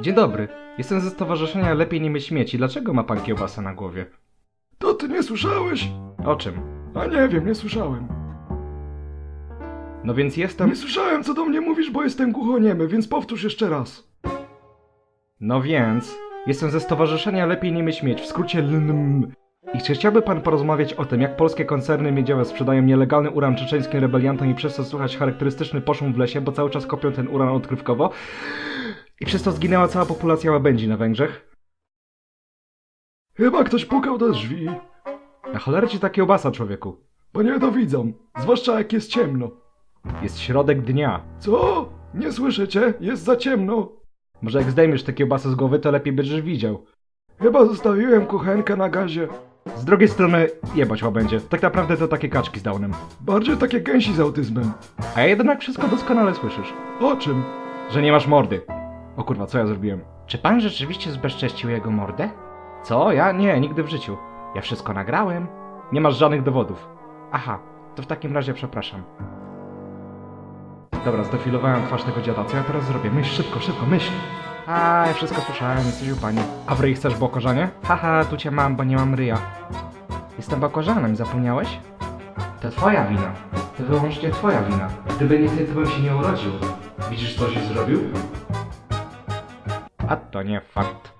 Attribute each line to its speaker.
Speaker 1: Dzień dobry. Jestem ze stowarzyszenia Lepiej nie mieć śmieci. Dlaczego ma pan kiełbasę na głowie?
Speaker 2: To ty nie słyszałeś?
Speaker 1: O czym?
Speaker 2: A nie wiem, nie słyszałem.
Speaker 1: No więc jestem...
Speaker 2: Nie słyszałem, co do mnie mówisz, bo jestem głuchoniemy, więc powtórz jeszcze raz.
Speaker 1: No więc... Jestem ze stowarzyszenia Lepiej nie mieć śmieć, w skrócie LNM. I czy chciałby pan porozmawiać o tym, jak polskie koncerny miedziowe sprzedają nielegalny uran czeczeńskim rebeliantom i przez to słychać charakterystyczny poszum w lesie, bo cały czas kopią ten uran odkrywkowo? I przez to zginęła cała populacja łabędzi na Węgrzech?
Speaker 2: Chyba ktoś pukał do drzwi,
Speaker 1: Na cholerę ci ta kiełbasa, człowieku.
Speaker 2: bo nie dowidzą. Zwłaszcza jak jest ciemno.
Speaker 1: Jest środek dnia.
Speaker 2: Co? Nie słyszę cię, jest za ciemno.
Speaker 1: Może jak zdejmiesz tę kiełbasę z głowy, to lepiej będziesz widział.
Speaker 2: Chyba zostawiłem kuchenkę na gazie.
Speaker 1: Z drugiej strony, jebać łabędzie. Tak naprawdę to takie kaczki z downem.
Speaker 2: Bardziej takie gęsi z autyzmem.
Speaker 1: A jednak wszystko doskonale słyszysz.
Speaker 2: O czym?
Speaker 1: Że nie masz mordy. O kurwa, co ja zrobiłem? Czy pan rzeczywiście zbezcześcił jego mordę? Co? Ja? Nie, nigdy w życiu. Ja wszystko nagrałem. Nie masz żadnych dowodów. Aha, to w takim razie przepraszam. Dobra, zdefilowałem twarz tego dziada. Co ja teraz zrobię? Myśl szybko, szybko, myśl. A, ja wszystko słyszałem, jesteś u pani. A w ryj chcesz bokorzanie? Haha, tu cię mam, bo nie mam ryja. Jestem bokorzanem, zapomniałeś? To twoja wina. To wyłącznie twoja wina. Gdyby nie ty, to bym się nie urodził. Widzisz, co się zrobił? A to nie fakt.